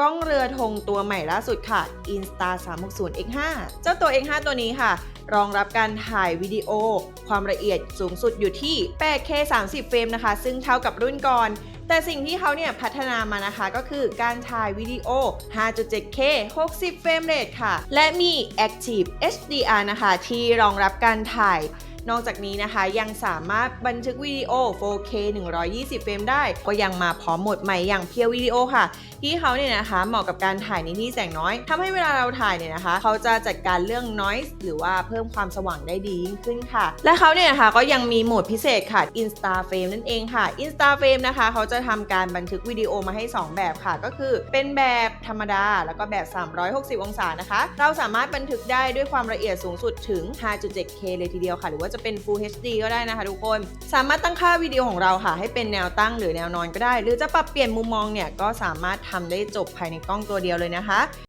กล้องเรือธงตัวใหม่ล่าสุดค่ะ Insta 360 X5 เจ้าตัว X5 ตัวนี้ค่ะ รองรับการถ่ายวิดีโอ ความละเอียดสูงสุดอยู่ที่ 8K 30 เฟรมนะคะ ซึ่งเท่ากับรุ่นก่อน แต่สิ่งที่เขาเนี่ยพัฒนามานะคะก็คือการถ่ายวิดีโอ 5.7K 60 เฟรมเรทค่ะ และมี Active HDR นะคะ ที่รองรับการถ่ายนอกจากนี้นะคะยังสามารถบันทึกวิดีโอ 4K 120 เฟรมได้ ก็ยังมาพร้อมโหมดใหม่อย่างเพียววิดีโอค่ะที่เขาเนี่ยนะคะเหมาะกับการถ่ายในที่แสงน้อยทำให้เวลาเราถ่ายเนี่ยนะคะ เขาจะจัดการเรื่อง noise หรือว่าเพิ่มความสว่างได้ดียิ่งขึ้นค่ะ และเขาเนี่ยนะคะก็ยังมีโหมดพิเศษค่ะ Insta Frame นั่นเองค่ะ Insta Frame นะคะ เขาจะทำการบันทึกวิดีโอมาให้ 2 แบบค่ะ ก็คือเป็นแบบธรรมดา แล้วก็แบบ 360 องศานะคะ เราสามารถบันทึกได้ด้วยความละเอียดสูงสุดถึง 5.7K เลยทีเดียวค่ะ หรือว่าจะเป็น Full HD ก็ได้นะคะทุกคน สามารถตั้งค่าวิดีโอของเราค่ะ ให้เป็นแนวตั้งหรือแนวนอนก็ได้ หรือจะปรับเปลี่ยนมุมมองเนี่ยก็สามารถทำได้จบภายในกล้องตัวเดียวเลยนะคะ